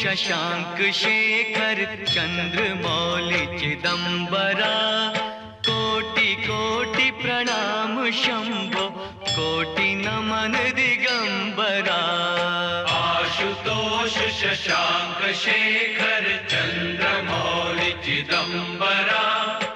शशाङ्क शेखर चन्द्रमौलि चिदंबरा, कोटि कोटि प्रणाम शंभो, कोटि नमन दिगंबरा। आशुतोष शशांक शेखर चन्द्रमौलि चिदम्बरा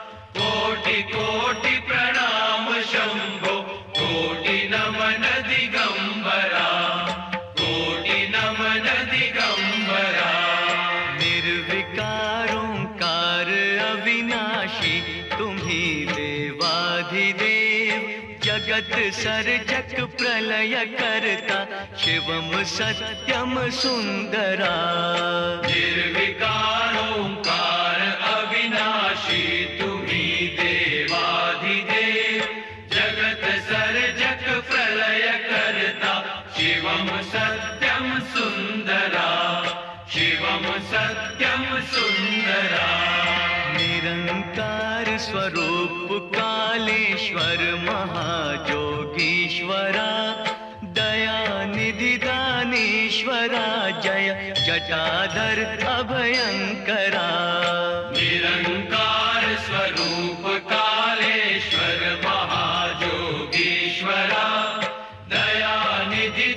देवाधिदेव जगत सर्जक प्रलय करता। शिवम सत्यम सुन्दरा निर्विकारोङ्कार अविनाशी तुम्ही देवाधिदेव। जगत सर्जक प्रलय करता शिवम सत्यम सुन्दरा शिवम सत्यम सुन्दरा निरङ्कार स्वरूप कालेश्वर महाजोगीश्वरा दयानिधि दानीश्वरा जय जटाधर अभयङ्करा निरंकार स्वरूप कालेश्वर महाजोगीश्वरा दयानिधि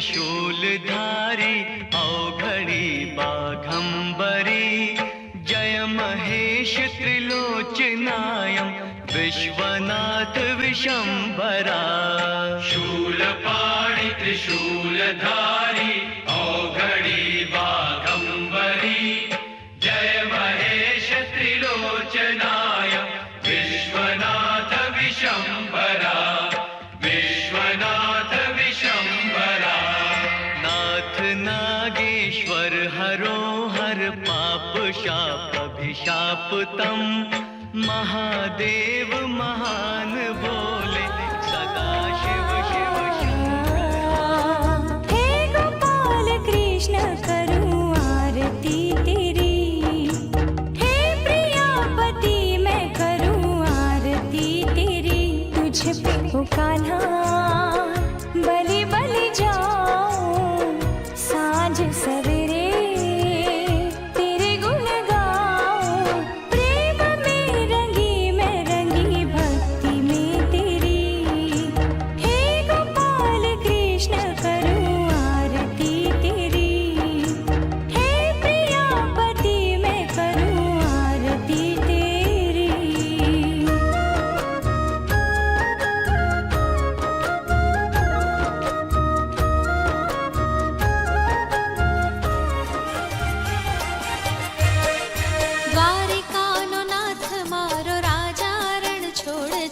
त्रिशूलधारी औघडी बाघम्बरी जय महेश त्रिलोचनायं विश्वनाथ विशम्बरा शूलपाणि त्रिशूलधारी औघडी बाघम्बरी जय महेश त्रिलोचनाय विश्वनाथ विशम्बरा अभिशाप तम महादेव महान बोले सदा शिव शिव शंकर हे गोपाल कृष्ण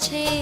change.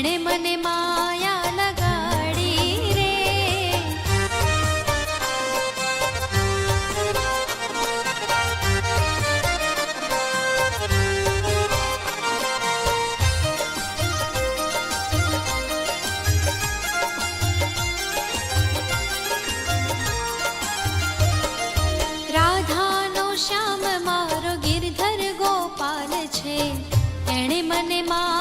એણે મને માયા લગાડી રે. રાધાનો શ્યામ મારો ગિરધર ગોપાલ છે. એણે મને માયા